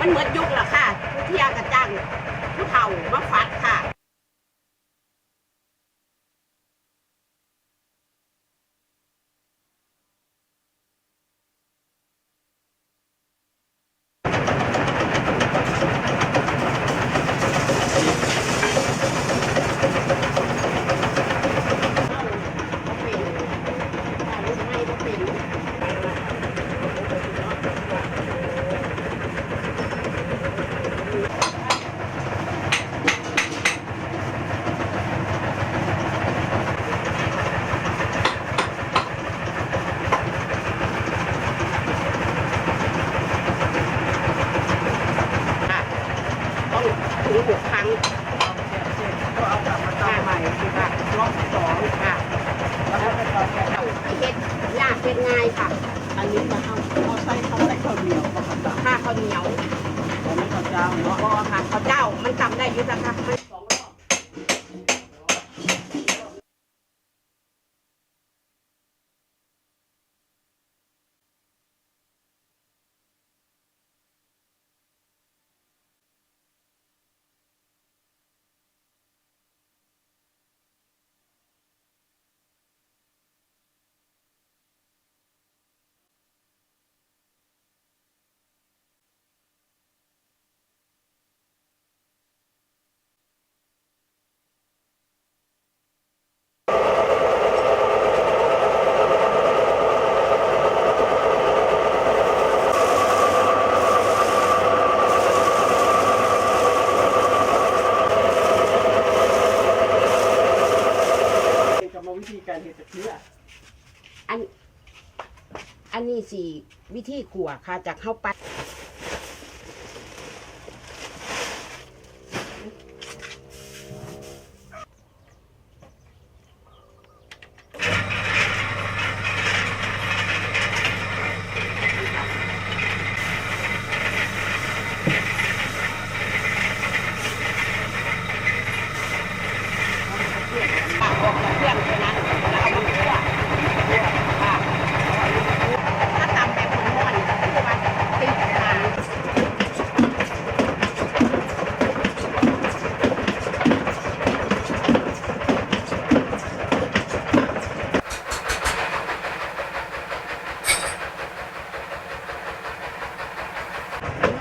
มันเหมือนยุคละค่ะผู้เที่ยกระจังผู้เฒ่ามาฟันค่ะ ต้องถึงหกครั้ง ก็เอากลับมาตามใหม่คือค่ะรอบที่สอง ค่ะ แล้วก็ไปตอนแกะ เอาที่เฮ็ดยาก เฮ็ดง่ายค่ะ อันนี้มาเอาเอาใส่เขาใส่ข้าวเหนียวมาขัดตาข้าข้าวเหนียวตอนนี้ข้าวเจ้าเนาะบอค่ะข้าวเจ้ามันจำได้อยุทธค่ะ ธีการเฮ็ดตะเคียนอัน อันนี้สิวิธีขัวค่ะจากเข้าปัด ปากออกจากเครื่องเท่านั้นแล้วเอามาคั่วค่ะถ้าตำแบบม้วนๆคือว่าติดทาง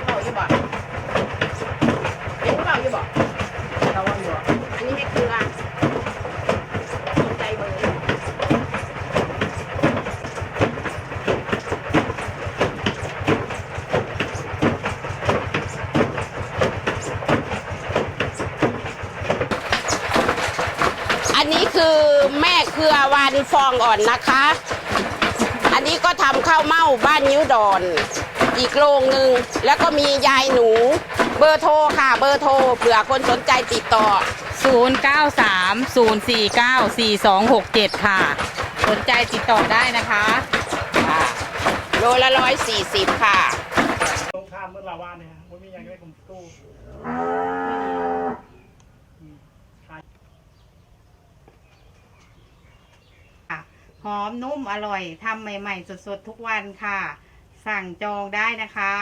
เราอยู่บ่เห็นเราอยู่บ่ เราว่าอยู่ อันนี้ให้เกลือสนใจเบอร์อันนี้ คือแม่เครือวานฟองอ่อนนะคะ อันนี้ก็ทำข้าวเม่าบ้านนิ้วดอน อีกโรงหนึ่งแล้วก็มียายหนู เบอร์โทรค่ะ เบอร์โทรเผื่อคนสนใจติดต่อ 0930494267 ค่ะ สนใจติดต่อได้นะคะค่ะโลละร้อยสี่สิบค่ะตรงข้ามเมื่อลาวานเนี่ยว่ามีอย่างไรผมตู้ หอมนุ่มอร่อยทำใหม่ ๆ สดๆ ทุกวันค่ะ สั่งจองได้นะคะ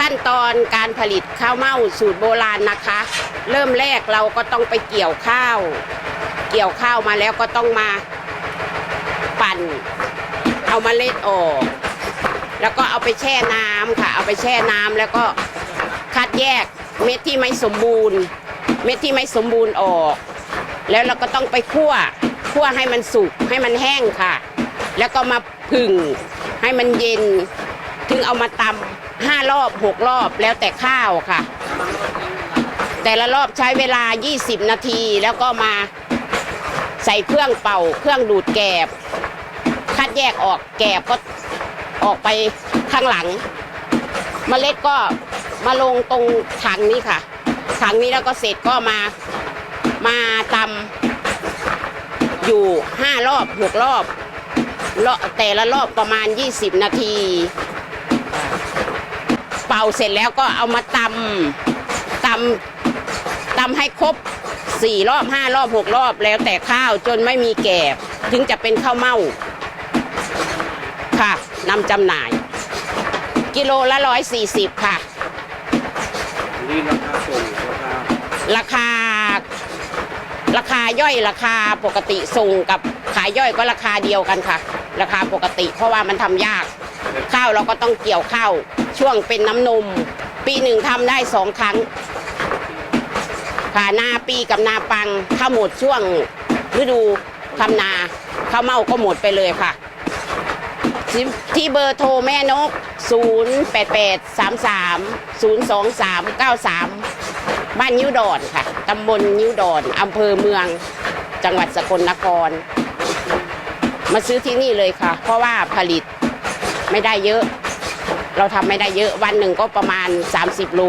ขั้นตอนการผลิตข้าวเม่าสูตรโบราณนะคะ เริ่มแรกเราก็ต้องไปเกี่ยวข้าว เกี่ยวข้าวมาแล้วก็ต้องมาปั่น เอามาเล็ดออก แล้วก็เอาไปแช่น้ำค่ะ เอาไปแช่น้ำแล้วก็คัดแยกเม็ดที่ไม่สมบูรณ์ เม็ดที่ไม่สมบูรณ์ออก แล้วเราก็ต้องไปคั่วคั่วให้มันสุกให้มันแห้งค่ะ แล้วก็มาผึ่งให้มันเย็น ถึงเอามาตำ ห้ารอบหกรอบแล้วแต่ข้าวค่ะ แต่ละรอบใช้เวลา 20 นาทีแล้วก็มาใส่เครื่องเป่า เครื่องดูดแกบ คัดแยกออกแกบก็ออกไปข้างหลังเมล็ดก็มาลงตรงถังนี้ค่ะ ถังนี้แล้วก็เสร็จก็มามาตำอยู่ห้ารอบหกรอบรอบแต่ละรอบประมาณ 20 นาที เป่าเสร็จแล้วก็เอามาตำตำตำให้ครบสี่รอบห้ารอบหกรอบแล้วแต่ข้าวจนไม่มีแกบถึงจะเป็นข้าวเม่าค่ะนำจำหน่าย กิโลละร้อยสี่สิบค่ะ นี่ราคาส่งราคา ราคาราคาย่อยราคาปกติส่งกับขายย่อยก็ราคาเดียวกันค่ะ ราคาปกติ เพราะว่ามันทำยาก ข้าวเราก็ต้องเกี่ยวข้าว ช่วงเป็นน้ำนม ปีหนึ่งทำได้สองครั้ง ค่ะนาปีกับนาปังถ้าหมดช่วงฤดูทำนาข้าวเม่าก็หมดไปเลยค่ะที่ที่เบอร์โทรแม่นก 0 8 8 3 3 0 2 3 9 3 บ้านยิ้วดอนค่ะตำบลยิ้วดอนอำเภอเมืองจังหวัดสกลนคร มาซื้อที่นี่เลยค่ะ เพราะว่าผลิตไม่ได้เยอะ เราทำไม่ได้เยอะวันหนึ่งก็ประมาณ 30 โล